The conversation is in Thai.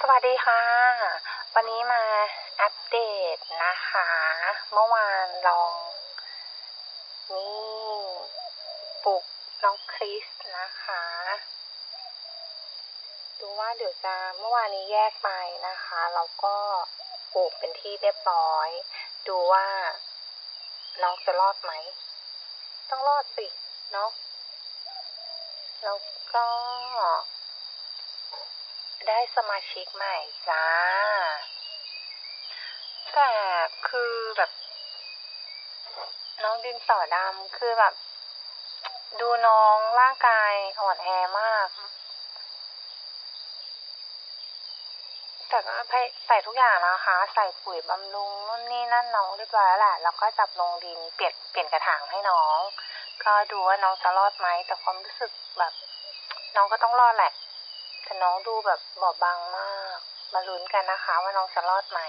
สวัสดีค่ะ วันนี้มาอัปเดตนะคะ เมื่อวานลอง นี่ปลุกน้องคริสนะคะ ดูว่าเดี๋ยวจะเมื่อวานนี้แยกไปนะคะแล้วก็ปลูกเป็นที่เรียบร้อย ดูว่าน้องจะรอดไหม ต้องรอดสิเนาะแล้วก็ ได้สมาชิกใหม่จ้า แต่คือแบบ น้องดินสอดำคือแบบ ดูน้องร่างกายอ่อนแอมาก แต่ก็ให้ใส่ทุกอย่างนะคะ ใส่ปุ๋ยบำรุงนู่นนี่นั่นน้องเรียบร้อยแล้วแหละแล้วก็จับลงดินเปลี่ยนเปลี่ยนกระถางให้น้อง ก็ดูว่าน้องจะรอดไหมแต่ความรู้สึกแบบ น้องก็ต้องรอดแหละ แต่น้องดูแบบบอบบางมาก มาลุ้นกันนะคะว่าน้องจะรอดไหม